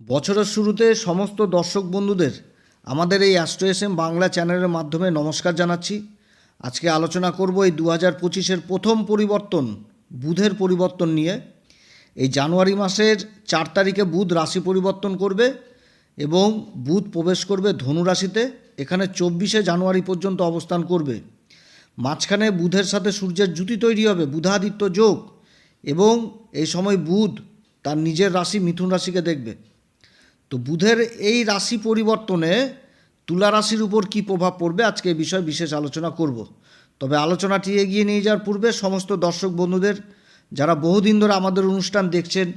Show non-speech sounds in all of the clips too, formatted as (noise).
বছরের শুরুতে সমস্ত দর্শক বন্ধুদের আমাদের এই অ্যাস্ট্রো এস এম বাংলা চ্যানেলের মাধ্যমে নমস্কার জানাচ্ছি। আজকে আলোচনা করব এই দু হাজার পঁচিশের প্রথম পরিবর্তন, বুধের পরিবর্তন নিয়ে। এই জানুয়ারি মাসের চার তারিখে বুধ রাশি পরিবর্তন করবে এবং বুধ প্রবেশ করবে ধনু রাশিতে, এখানে চব্বিশে জানুয়ারি পর্যন্ত অবস্থান করবে। মাঝখানে বুধের সাথে সূর্যের জুতি তৈরি হবে, বুধাদিত্য যোগ এবং এই সময় বুধ তার নিজের রাশি মিথুন রাশিকে দেখবে। তো বুধের এই রাশি পরিবর্তনে তুলা রাশির উপর কী প্রভাব পড়বে? আজকে এই বিষয়ে বিশেষ আলোচনা করব। তবে আলোচনাটি এগিয়ে নিয়ে যাওয়ার পূর্বে সমস্ত দর্শক বন্ধুদের, যারা বহুদিন ধরে আমাদের অনুষ্ঠান দেখছেন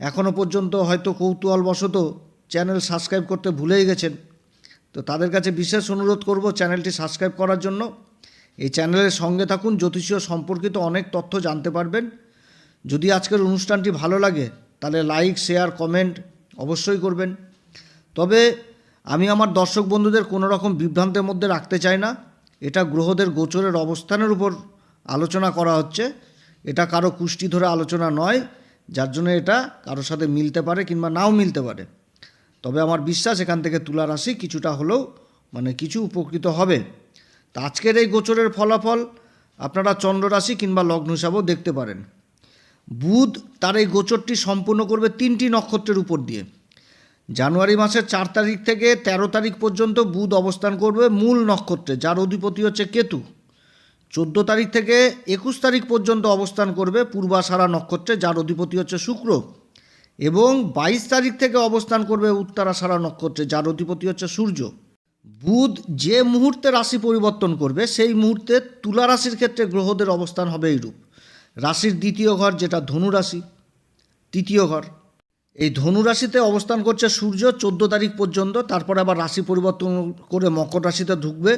এখনও পর্যন্ত হয়তো কৌতূহলবশত চ্যানেল সাবস্ক্রাইব করতে ভুলেই গেছেন, তো তাদের কাছে বিশেষ অনুরোধ করব চ্যানেলটি সাবস্ক্রাইব করার জন্য। এই চ্যানেলের সঙ্গে থাকুন, জ্যোতিষীয় সম্পর্কিত অনেক তথ্য জানতে পারবেন। যদি আজকের অনুষ্ঠানটি ভালো লাগে, তাহলে লাইক, শেয়ার, কমেন্ট অবশ্যই করবেন। তবে আমি আমার দর্শক বন্ধুদের কোনো রকম বিভ্রান্তের মধ্যে রাখতে চাই না। এটা গ্রহদের গোচরের অবস্থানের উপর আলোচনা করা হচ্ছে। এটা কারও কুষ্টি ধরে আলোচনা নয়, যার জন্য এটা কারোর সাথে মিলতে পারে কিংবা নাও মিলতে পারে। তবে আমার বিশ্বাস এখান থেকে তুলা রাশি কিছুটা হলেও মানে কিছু উপকৃত হবে। তা আজকের এই গোচরের ফলাফল আপনারা চন্দ্র রাশি কিংবা লগ্ন হিসাবেও দেখতে পারেন। বুধ তার এই গোচরটি সম্পূর্ণ করবে তিনটি নক্ষত্রের উপর দিয়ে। জানুয়ারি মাসের চার তারিখ থেকে ১৩ তারিখ পর্যন্ত বুধ অবস্থান করবে মূল নক্ষত্রে, যার অধিপতি হচ্ছে কেতু। চোদ্দ তারিখ থেকে একুশ তারিখ পর্যন্ত অবস্থান করবে পূর্বাষাঢ়া নক্ষত্রে, যার অধিপতি হচ্ছে শুক্র। এবং বাইশ তারিখ থেকে অবস্থান করবে উত্তরাষাঢ়া নক্ষত্রে, যার অধিপতি হচ্ছে সূর্য। বুধ যে মুহূর্তে রাশি পরিবর্তন করবে, সেই মুহূর্তে তুলা রাশির ক্ষেত্রে গ্রহদের অবস্থান হবে এইরূপ। রাশির দ্বিতীয় ঘর, যেটা ধনু রাশি, তৃতীয় ঘর। এই ধনু রাশিতে অবস্থান করছে সূর্য চোদ্দ তারিখ পর্যন্ত, তারপরে আবার রাশি পরিবর্তন করে মকর রাশিতে ঢুকবে।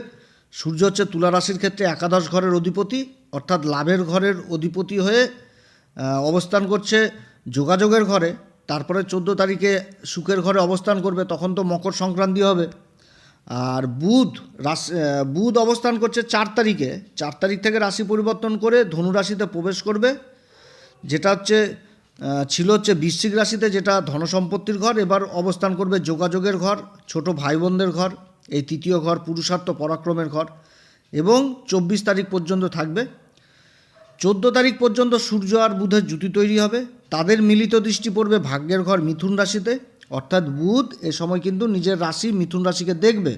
সূর্য হচ্ছে তুলা রাশির ক্ষেত্রে একাদশ ঘরের অধিপতি, অর্থাৎ লাভের ঘরের অধিপতি হয়ে অবস্থান করছে যোগাযোগের ঘরে। তারপরে চোদ্দ তারিখে সুখের ঘরে অবস্থান করবে, তখন তো মকর সংক্রান্তি হবে। আর বুধ রাশি বুধ অবস্থান করছে চার তারিখে। চার তারিখ থেকে রাশি পরিবর্তন করে ধনু রাশিতে প্রবেশ করবে। যেটা হচ্ছে ছিল হচ্ছে বৃশ্চিক রাশিতে, যেটা ধনসম্পত্তির ঘর, এবার অবস্থান করবে যোগাযোগের ঘর, ছোট ভাই বোনদের ঘর, এই তৃতীয় ঘর পুরুষার্থ পরাক্রমের ঘর, এবং চব্বিশ তারিখ পর্যন্ত থাকবে। চোদ্দ তারিখ পর্যন্ত সূর্য আর বুধের জুতি তৈরি হবে। তাদের মিলিত দৃষ্টি পড়বে ভাগ্যের ঘর মিথুন রাশিতে। অর্থাৎ বুধ এ সময় কিন্তু নিজের রাশি মিথুন রাশিকে দেখবে।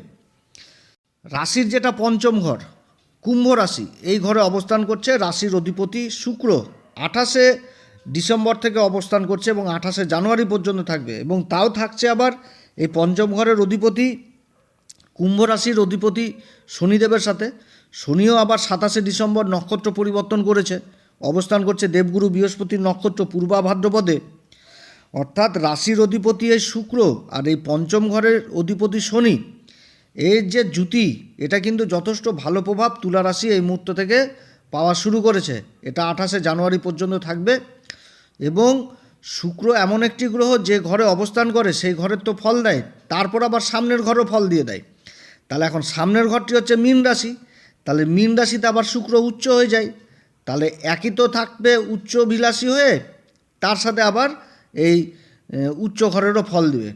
রাশির যেটা পঞ্চম ঘর, কুম্ভ রাশি, এই ঘরে অবস্থান করছে রাশির অধিপতি শুক্র। আঠাশে ডিসেম্বর থেকে অবস্থান করছে এবং আঠাশে জানুয়ারি পর্যন্ত থাকবে এবং তাও থাকছে আবার এই পঞ্চম ঘরের অধিপতি, কুম্ভ রাশির অধিপতি শনিদেবের সাথে। শনিও আবার সাতাশে ডিসেম্বর নক্ষত্র পরিবর্তন করেছে। অবস্থান করছে দেবগুরু বৃহস্পতির নক্ষত্র পূর্বা ভাদ্রপদে অর্থাৎ রাশির অধিপতি এই শুক্র আর এই পঞ্চম ঘরের অধিপতি শনি, এর যে জুতি এটা কিন্তু যথেষ্ট ভালো প্রভাব তুলা রাশি এই মুহূর্ত থেকে পাওয়া শুরু করেছে। এটা আঠাশে জানুয়ারি পর্যন্ত থাকবে এবং শুক্র এমন একটি গ্রহ যে ঘরে অবস্থান করে, সেই ঘরের তো ফল দেয়, তারপর আবার সামনের ঘরও ফল দিয়ে দেয়। তাহলে এখন সামনের ঘরটি হচ্ছে মীন রাশি, তাহলে মীন রাশিতে আবার শুক্র উচ্চ হয়ে যায়। তাহলে একই তো থাকবে উচ্চ বিলাসী হয়ে, তার সাথে আবার এই উচ্চ ঘরেরও ফল দেবে।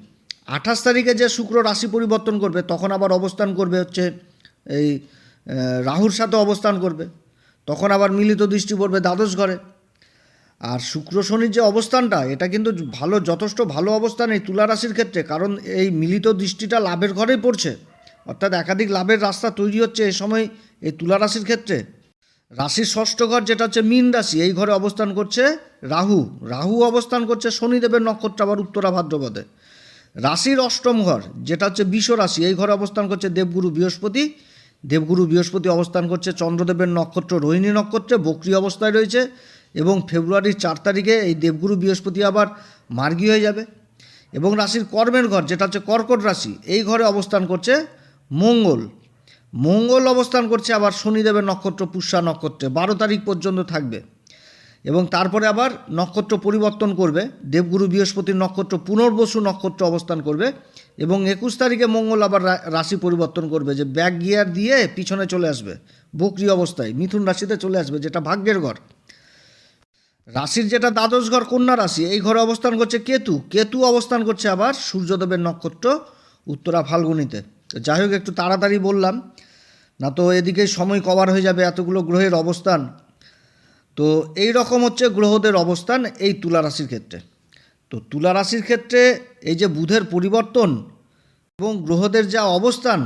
আঠাশ তারিখে যে শুক্র রাশি পরিবর্তন করবে, তখন আবার অবস্থান করবে হচ্ছে এই রাহুর সাথে অবস্থান করবে। তখন আবার মিলিত দৃষ্টি পড়বে দ্বাদশ ঘরে। আর শুক্র শনির যে অবস্থানটা, এটা কিন্তু ভালো, যথেষ্ট ভালো অবস্থান এই তুলা রাশির ক্ষেত্রে, কারণ এই মিলিত দৃষ্টিটা লাভের ঘরেই পড়ছে। অর্থাৎ একাধিক লাভের রাস্তা তৈরি হচ্ছে এই সময় এই তুলা রাশির ক্ষেত্রে। রাশির ষষ্ঠ ঘর যেটা হচ্ছে মীন রাশি, এই ঘরে অবস্থান করছে রাহু। রাহু অবস্থান করছে শনিদেবের নক্ষত্র আবার উত্তরা ভাদ্রপদে। রাশির অষ্টম ঘর, যেটা হচ্ছে বিষ রাশি, এই ঘরে অবস্থান করছে দেবগুরু বৃহস্পতি। দেবগুরু বৃহস্পতি অবস্থান করছে চন্দ্রদেবের নক্ষত্র, রোহিণী নক্ষত্রে বক্রি অবস্থায় রয়েছে এবং ফেব্রুয়ারির চার তারিখে এই দেবগুরু বৃহস্পতি আবার মার্গী হয়ে যাবে। এবং রাশির কর্মের ঘর, যেটা হচ্ছে কর্কট রাশি, এই ঘরে অবস্থান করছে মঙ্গল। মঙ্গল অবস্থান করছে, আবার শনিদেবের নক্ষত্র, পুষ্যা নক্ষত্রে। বারো তারিখ পর্যন্ত থাকবে। এবং তারপরে আবার নক্ষত্র পরিবর্তন করবে। দেবগুরু বৃহস্পতির নক্ষত্র, পুনর্বসু নক্ষত্র অবস্থান করবে। এবং একুশ তারিখে মঙ্গল আবার রাশি পরিবর্তন করবে, যে ব্যাক গিয়ার দিয়ে পিছনে চলে আসবে, বকরি অবস্থায়, মিথুন রাশিতে চলে আসবে, যেটা ভাগ্যের ঘর। রাশির যেটা দ্বাদশ ঘর, কন্যা রাশি, এই ঘরে অবস্থান করছে কেতু। কেতু অবস্থান করছে আবার সূর্যদেবের নক্ষত্র, উত্তরা ফাল্গুনিতে। যাই হোক, একটু তাড়াতাড়ি বললাম। না তো এদিকে সময় কভার হয়ে যাবে এতগুলো গ্রহের অবস্থান। তো এই রকম হচ্ছে গ্রহদের অবস্থান এই তুলা রাশির ক্ষেত্রে। তো তুলা রাশির ক্ষেত্রে এই যে বুধের পরিবর্তন এবং গ্রহদের যা অবস্থান,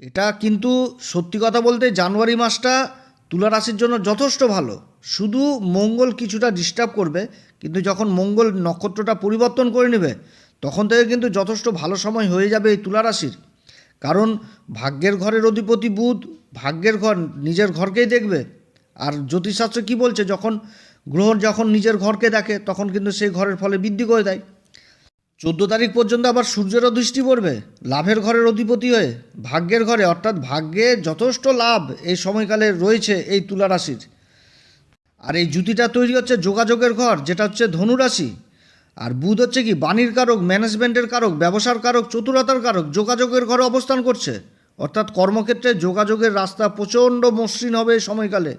এটা কিন্তু সত্যি কথা বলতে জানুয়ারি মাসটা তুলা রাশির জন্য যথেষ্ট ভালো। শুধু মঙ্গল কিছুটা ডিস্টার্ব করবে, কিন্তু যখন মঙ্গল নক্ষত্রটা পরিবর্তন করে নেবে, তখন থেকে কিন্তু যথেষ্ট ভালো সময় হয়ে যাবে এই তুলা রাশির। কারণ ভাগ্যের ঘরের অধিপতি বুধ, ভাগ্যের ঘর নিজের ঘরকেই দেখবে। আর জ্যোতিষশাস্ত্র কী বলছে? যখন গ্রহ যখন নিজের ঘরকে দেখে, তখন কিন্তু সেই ঘরের ফলে বৃদ্ধি করে দেয়। চোদ্দ তারিখ পর্যন্ত আবার সূর্যেরও দৃষ্টি পড়বে। লাভের ঘরের অধিপতি হয়ে ভাগ্যের ঘরে, অর্থাৎ ভাগ্যে যথেষ্ট লাভ এই সময়কালে রয়েছে এই তুলা রাশির। আর এই জুতিটা তৈরি হচ্ছে যোগাযোগের ঘর, যেটা হচ্ছে ধনুরাশি আর বুধ হচ্ছে কি, বাণীর কারক ম্যানেজমেন্টের কারক, ব্যবসার কারক, চতুরতার কারক যোগাযোগের ঘরে অবস্থান করছে। অর্থাৎ কর্মক্ষেত্রে যোগাযোগের রাস্তা প্রচণ্ড মসৃণ হবে সময়কালে।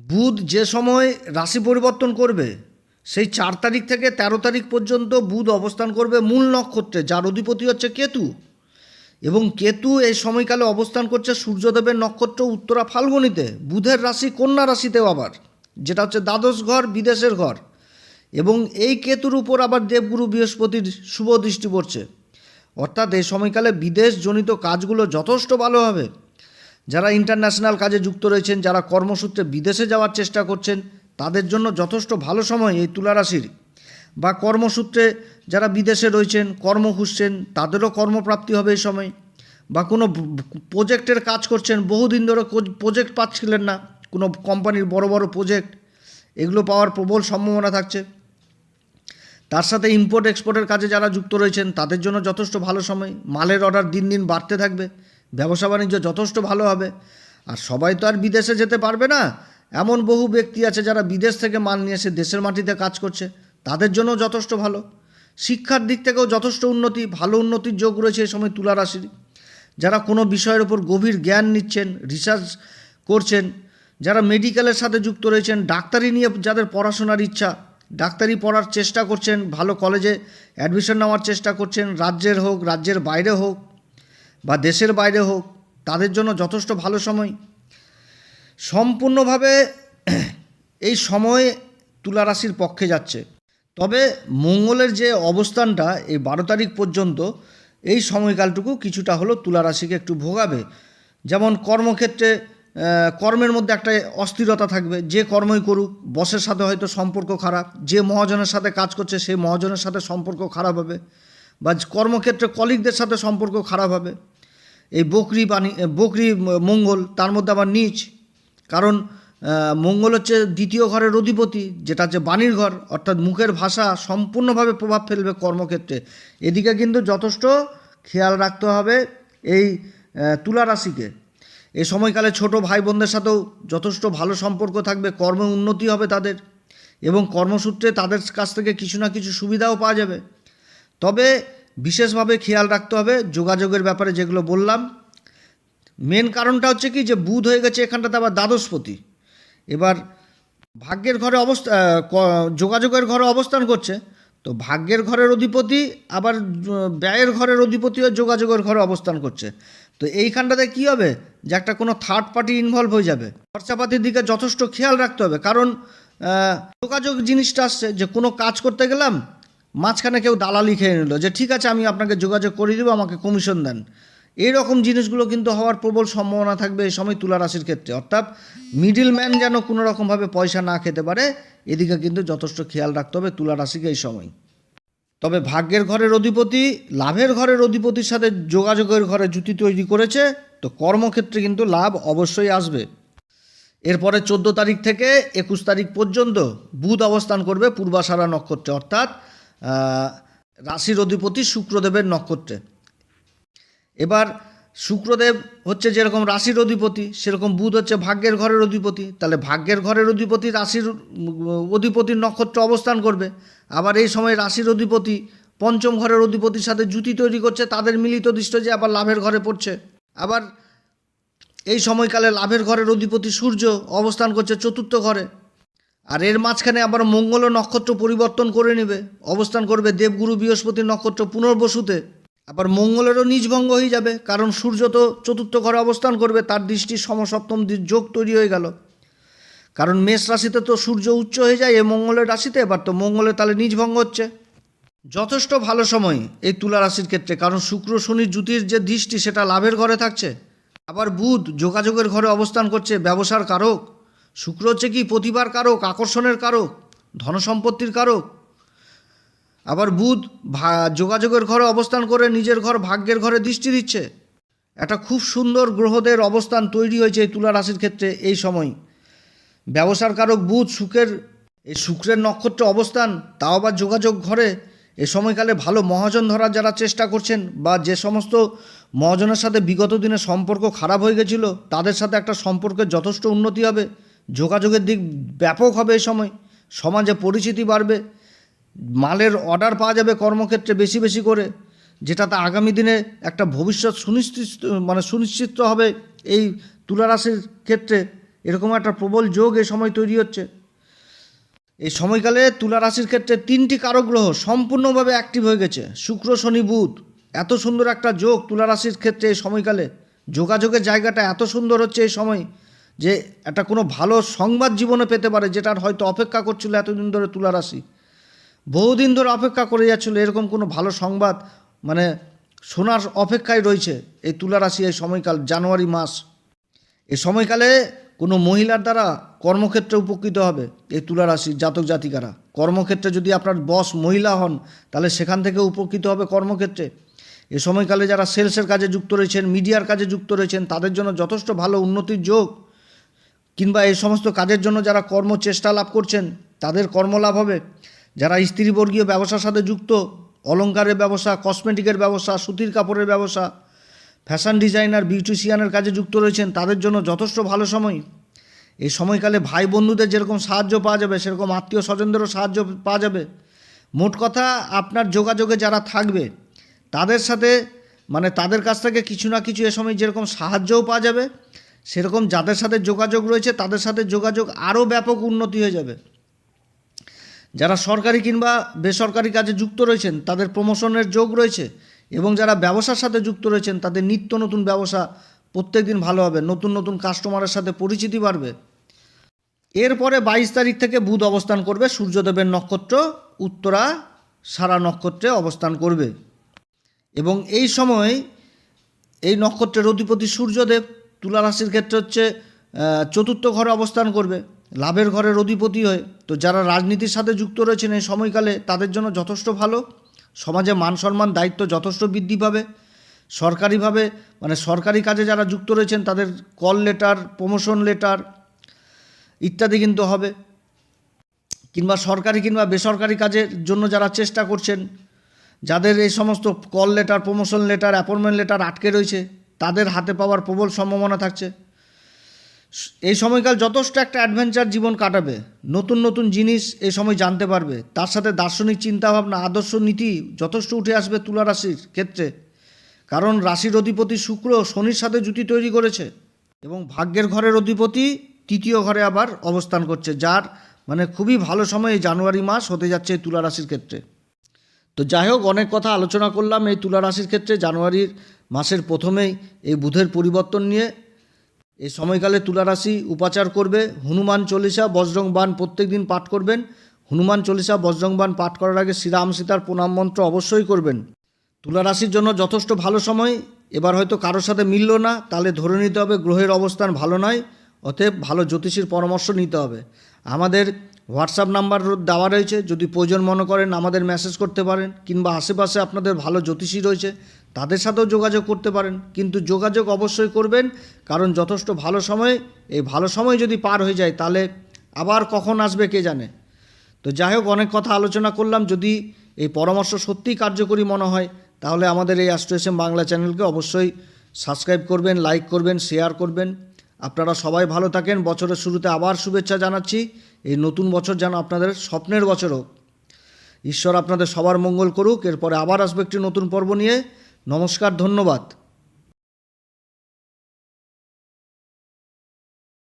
বুধ যে সময় রাশি পরিবর্তন করবে, সেই চার তারিখ থেকে ১৩ তারিখ পর্যন্ত বুধ অবস্থান করবে মূল নক্ষত্রে, যার অধিপতি হচ্ছে কেতু। এবং কেতু এই সময়কালে অবস্থান করছে সূর্যদেবের নক্ষত্র উত্তরা ফাল্গুনিতে, বুধের রাশি কন্যা রাশিতেও আবার, যেটা হচ্ছে দ্বাদশ ঘর, বিদেশের ঘর। এবং এই কেতুর উপর আবার দেবগুরু বৃহস্পতির শুভ দৃষ্টি পড়ছে। অর্থাৎ এই সময়কালে বিদেশজনিত কাজগুলো যথেষ্ট ভালো হবে। যারা ইন্টারন্যাশনাল কাজে যুক্ত রয়েছেন, যারা কর্মসূত্রে বিদেশে যাওয়ার চেষ্টা করছেন, তাদের জন্য যথেষ্ট ভালো সময় এই তুলা রাশির বা কর্মসূত্রে যারা বিদেশে রয়েছেন, কর্ম খুঁজছেন, তাদেরও কর্মপ্রাপ্তি হবে এই সময়। বা কোনো প্রজেক্টের কাজ করছেন, বহুদিন ধরে প্রজেক্ট পাচ্ছিলেন না, কোনো কোম্পানির বড় বড় প্রজেক্ট এগুলো পাওয়ার প্রবল সম্ভাবনা থাকছে। তার সাথে ইম্পোর্ট এক্সপোর্টের কাজে যারা যুক্ত রয়েছেন, তাদের জন্য যথেষ্ট ভালো সময়। মালের অর্ডার দিন দিন বাড়তে থাকবে। ব্যবসা বাণিজ্য যথেষ্ট ভালো হবে। আর সবাই তো আর বিদেশে যেতে পারবে না। এমন বহু ব্যক্তি আছে যারা বিদেশ থেকে মাল নিয়ে এসে দেশের মাটিতে কাজ করছে। তাদের জন্য যথেষ্ট ভালো। শিক্ষার দিক থেকেও যথেষ্ট উন্নতি। ভালো উন্নতির যোগ রয়েছে এই সময় তুলা রাশির। যারা কোনো বিষয়ের উপর গভীর জ্ঞান নিচ্ছেন রিসার্চ করছেন, যারা মেডিকেলের সাথে যুক্ত রয়েছেন, ডাক্তারি নিয়ে যাদের পড়াশোনার ইচ্ছা ডাক্তারি পড়ার চেষ্টা করছেন, ভালো কলেজে অ্যাডমিশন নেওয়ার চেষ্টা করছেন, রাজ্যের হোক, রাজ্যের বাইরে হোক বা দেশের বাইরে হোক, তাদের জন্য যথেষ্ট ভালো সময়। সম্পূর্ণভাবে (clears throat) এই সময় তুলা রাশির পক্ষে যাচ্ছে। তবে মঙ্গলের যে অবস্থানটা এই বারো তারিখ পর্যন্ত, এই সময়কালটুকু কিছুটা হলো তুলা রাশিকে একটু ভোগাবে। যেমন কর্মক্ষেত্রে কর্মের মধ্যে একটা অস্থিরতা থাকবে। যে কর্মই করুক, বসের সাথে হয়তো সম্পর্ক খারাপ, যে মহাজনের সাথে কাজ করছে সেই মহাজনের সাথে সম্পর্ক খারাপ হবে বা কর্মক্ষেত্রে কলিগদের সাথে সম্পর্ক খারাপ হবে। এই বকরি বাণী বকরি মঙ্গল, তার মধ্যে আবার নিচ। কারণ মঙ্গল হচ্ছে দ্বিতীয় ঘরের অধিপতি, যেটা হচ্ছে বাণীর ঘর, অর্থাৎ মুখের ভাষা সম্পূর্ণভাবে প্রভাব ফেলবে কর্মক্ষেত্রে। এদিকে কিন্তু যথেষ্ট খেয়াল রাখতে হবে এই তুলা রাশিকে। এই সময়কালে ছোট ভাই বোনদের সাথেও যথেষ্ট ভালো সম্পর্ক থাকবে, কর্মে উন্নতি হবে তাদের এবং কর্মসূত্রে তাদের কাছ থেকে কিছু না কিছু সুবিধাও পাওয়া যাবে। তবে বিশেষভাবে খেয়াল রাখতে হবে যোগাযোগের ব্যাপারে যেগুলো বললাম। মেন কারণটা হচ্ছে কি যে বুধ হয়ে গেছে এখানটাতে আবার দ্বাদশপতি। এবার ভাগ্যের ঘরে অবস্থা যোগাযোগের ঘরে অবস্থান করছে। তো ভাগ্যের ঘরের অধিপতি আবার ব্যয়ের ঘরের অধিপতিও যোগাযোগের ঘরে অবস্থান করছে। তো এইখানটাতে কি হবে? যে একটা কোনো থার্ড পার্টি ইনভলভ হয়ে যাবে। খরচাপাতির দিকে যথেষ্ট খেয়াল রাখতে হবে। কারণ যোগাযোগ জিনিসটা আসছে যে কোনো কাজ করতে গেলাম, মাঝখানে কেউ দালালি খেয়ে নিল যে, ঠিক আছে, আমি আপনাকে যোগাযোগ করে দেবো, আমাকে কমিশন দেন। এই রকম জিনিসগুলো কিন্তু হওয়ার প্রবল সম্ভাবনা থাকবে এই সময় তুলা রাশির ক্ষেত্রে। অর্থাৎ মিডিল ম্যান যেন কোনো রকমভাবে পয়সা না খেতে পারে, এদিকে কিন্তু যথেষ্ট খেয়াল রাখতে হবে তুলা রাশিকে এই সময়। তবে ভাগ্যের ঘরের অধিপতি, লাভের ঘরের অধিপতির সাথে যোগাযোগের ঘরে জুতি তৈরি করেছে, তো কর্মক্ষেত্রে কিন্তু লাভ অবশ্যই আসবে। এরপরে চোদ্দ তারিখ থেকে একুশ তারিখ পর্যন্ত বুধ অবস্থান করবে পূর্বাশারা নক্ষত্রে, অর্থাৎ রাশির অধিপতি শুক্রদেবের নক্ষত্রে। এবার শুক্রদেব হচ্ছে যেরকম রাশির অধিপতি, সেরকম বুধ হচ্ছে ভাগ্যের ঘরের অধিপতি। তাহলে ভাগ্যের ঘরের অধিপতি রাশির অধিপতির নক্ষত্র অবস্থান করবে। আবার এই সময় রাশির অধিপতি পঞ্চম ঘরের অধিপতির সাথে জুতি তৈরি করছে, তাদের মিলিত দৃষ্ট যে আবার লাভের ঘরে পড়ছে। আবার এই সময়কালে লাভের ঘরের অধিপতি সূর্য অবস্থান করছে চতুর্থ ঘরে। আর এর মাঝখানে আবার মঙ্গল নক্ষত্র পরিবর্তন করে নেবে। অবস্থান করবে দেবগুরু বৃহস্পতি নক্ষত্র পুনর্বসুতে। আবার মঙ্গলেরও নিজভঙ্গ হয়ে যাবে, কারণ সূর্য তো চতুর্থ ঘরে অবস্থান করবে, তার দৃষ্টি সমসপ্তম যোগ তৈরি হয়ে গেল। কারণ মেষ রাশিতে তো সূর্য উচ্চ হয়ে যায়, এ মঙ্গলের রাশিতে, এবার তো মঙ্গলের তাহলে নিজভঙ্গ হচ্ছে। যথেষ্ট ভালো সময় এই তুলা রাশির ক্ষেত্রে, কারণ শুক্র, শনি জ্যোতির যে দৃষ্টি, সেটা লাভের ঘরে থাকছে। আবার বুধ যোগাযোগের ঘরে অবস্থান করছে, ব্যবসার কারক। শুক্র হচ্ছে কি, প্রতিভার কারক, আকর্ষণের কারক, ধনসম্পত্তির কারক। আবার বুধ যোগাযোগের ঘরে অবস্থান করে নিজের ঘর ভাগ্যের ঘরে দৃষ্টি দিচ্ছে। একটা খুব সুন্দর গ্রহদের অবস্থান তৈরি হয়েছে এই তুলা রাশির ক্ষেত্রে এই সময়। ব্যবসার কারক বুধ শুক্রের এই শুক্রের নক্ষত্র অবস্থান, তাও আবার যোগাযোগ ঘরে। এ সময়কালে ভালো মহাজন ধরার যারা চেষ্টা করছেন বা যে সমস্ত মহাজনের সাথে বিগত দিনে সম্পর্ক খারাপ হয়ে গেছিল, তাদের সাথে একটা সম্পর্কের যথেষ্ট উন্নতি হবে। যোগাযোগের দিক ব্যাপক হবে এই সময়। সমাজে পরিচিতি বাড়বে। মালের অর্ডার পাওয়া যাবে কর্মক্ষেত্রে বেশি বেশি করে, যেটাতে আগামী দিনে একটা ভবিষ্যৎ সুনিশ্চিত মানে সুনিশ্চিত হবে এই তুলারাশির ক্ষেত্রে এরকম একটা প্রবল যোগ এই সময় তৈরি হচ্ছে। এই সময়কালে তুলা রাশির ক্ষেত্রে তিনটি কারক গ্রহ সম্পূর্ণভাবে অ্যাক্টিভ হয়ে গেছে। শুক্র, শনি, বুধ, এত সুন্দর একটা যোগ তুলা রাশির ক্ষেত্রে এই সময়কালে। যোগাযোগের জায়গাটা এত সুন্দর হচ্ছে এই সময় যে একটা কোনো ভালো সংবাদ জীবনে পেতে পারে, যেটার হয়তো অপেক্ষা করছিল এতদিন ধরে তুলা রাশি বহুদিন ধরে অপেক্ষা করে যাচ্ছিল, এরকম কোনো ভালো সংবাদ মানে শোনার অপেক্ষায় রয়েছে এই তুলা রাশি এই সময়কাল, জানুয়ারি মাস। এই সময়কালে কোনো মহিলার দ্বারা কর্মক্ষেত্রে উপকৃত হবে এই তুলা রাশির জাতক জাতিকারা। কর্মক্ষেত্রে যদি আপনার বস মহিলা হন, তাহলে সেখান থেকে উপকৃত হবে কর্মক্ষেত্রে। এ সময়কালে যারা সেলসের কাজে যুক্ত রয়েছেন, মিডিয়ার কাজে যুক্ত রয়েছেন, তাদের জন্য যথেষ্ট ভালো উন্নতির যোগ। কিংবা এই সমস্ত কাজের জন্য যারা কর্ম চেষ্টা লাভ করছেন, তাদের কর্মলাভ হবে। যারা স্ত্রীবর্গীয় ব্যবসার সাথে যুক্ত অলংকারের ব্যবসা কসমেটিকের ব্যবসা, সুতির কাপড়ের ব্যবসা ফ্যাশন ডিজাইনার বিউটিশিয়ানের কাজে যুক্ত রয়েছেন, তাদের জন্য যথেষ্ট ভালো সময়। এই সময়কালে ভাই বন্ধুদের যেরকম সাহায্য পাওয়া যাবে, সেরকম আত্মীয় স্বজনদেরও সাহায্য পাওয়া যাবে। মোট কথা, আপনার যোগাযোগে যারা থাকবে, তাদের সাথে মানে তাদের কাছ থেকে কিছু না কিছু এ সময় যেরকম সাহায্যও পাওয়া যাবে, সেরকম যাদের সাথে যোগাযোগ রয়েছে, তাদের সাথে যোগাযোগ আরও ব্যাপক উন্নতি হয়ে যাবে। যারা সরকারি কিংবা বেসরকারি কাজে যুক্ত রয়েছেন, তাদের প্রমোশনের যোগ রয়েছে এবং যারা ব্যবসার সাথে যুক্ত রয়েছেন, তাদের নিত্য নতুন ব্যবসা প্রত্যেক দিন ভালো হবে, নতুন নতুন কাস্টমারের সাথে পরিচিতি বাড়বে। এরপরে বাইশ তারিখ থেকে বুধ অবস্থান করবে, সূর্যদেবের নক্ষত্র, উত্তরা সারা নক্ষত্রে অবস্থান করবে। এবং এই সময় এই নক্ষত্রের অধিপতি সূর্যদেব তুলা রাশির ক্ষেত্রে হচ্ছে চতুর্থ ঘরে অবস্থান করবে। লাভের ঘরের অধিপতি হয়ে। তো যারা রাজনীতির সাথে যুক্ত রয়েছেন এই সময়কালে, তাদের জন্য যথেষ্ট ভালো। সমাজে মান সম্মান, দায়িত্ব যথেষ্ট বৃদ্ধি পাবে। সরকারিভাবে মানে সরকারি কাজে যারা যুক্ত রয়েছেন, তাদের কল লেটার, প্রমোশন লেটার ইত্যাদি কিন্তু হবে। কিংবা সরকারি কিংবা বেসরকারি কাজের জন্য যারা চেষ্টা করছেন, যাদের এই সমস্ত call letter, promotion letter, appointment letter আটকে রয়েছে, তাদের হাতে পাওয়ার প্রবল সম্ভাবনা থাকছে। এই সময়কাল যথেষ্ট একটা অ্যাডভেঞ্চার জীবন কাটাবে। নতুন নতুন জিনিস এই সময় জানতে পারবে। তার সাথে দার্শনিক চিন্তাভাবনা, আদর্শ নীতি যথেষ্ট উঠে আসবে তুলা রাশির ক্ষেত্রে। কারণ রাশির অধিপতি শুক্র শনির সাথে জুতি তৈরি করেছে এবং ভাগ্যের ঘরের অধিপতি তৃতীয় ঘরে আবার অবস্থান করছে, যার মানে খুবই ভালো সময় এই জানুয়ারি মাস হতে যাচ্ছে এই তুলা রাশির ক্ষেত্রে। তো যাই হোক, অনেক কথা আলোচনা করলাম এই তুলা রাশির ক্ষেত্রে জানুয়ারির মাসের প্রথমেই এই বুধের পরিবর্তন নিয়ে। এই সময়কালে তুলারাশি উপাচার করবে। হনুমান চল্লিশা, বজরং বান প্রত্যেক দিন পাঠ করবেন। হনুমান চল্লিশা, বজরং বান পাঠ করার আগে শ্রীরাম সীতার প্রণাম মন্ত্র অবশ্যই করবেন। তুলারাশির জন্য যথেষ্ট ভালো সময়। এবার হয়তো কারোর সাথে মিলল না, তাহলে ধরে নিতে হবে গ্রহের অবস্থান ভালো নয়। অতএব ভালো জ্যোতিষীর পরামর্শ নিতে হবে। আমাদের হোয়াটসঅ্যাপ নাম্বার দেওয়া রয়েছে। যদি প্রয়োজন মনে করেন আমাদের মেসেজ করতে পারেন, কিংবা আশেপাশে আপনাদের ভালো জ্যোতিষী রয়েছে, তাদের সাথেও যোগাযোগ করতে পারেন। কিন্তু যোগাযোগ অবশ্যই করবেন, কারণ যথেষ্ট ভালো সময়, এই ভালো সময় যদি পার হয়ে যায়, তাহলে আবার কখন আসবে কে জানে? তো যাই হোক, অনেক কথা আলোচনা করলাম। যদি এই পরামর্শ সত্যিই কার্যকরী মনে হয়, তাহলে আমাদের এই অ্যাস্ট্রোএসএম বাংলা চ্যানেলকে অবশ্যই সাবস্ক্রাইব করবেন লাইক করবেন শেয়ার করবেন। আপনারা সবাই ভালো থাকেন। বছরের শুরুতে আবার শুভেচ্ছা জানাচ্ছি। এই নতুন বছর যেন আপনাদের স্বপ্নের বছর হোক ঈশ্বর আপনাদের সবার মঙ্গল করুক। এরপরে আবার আসবে একটি নতুন পর্ব নিয়ে। নমস্কার, ধন্যবাদ।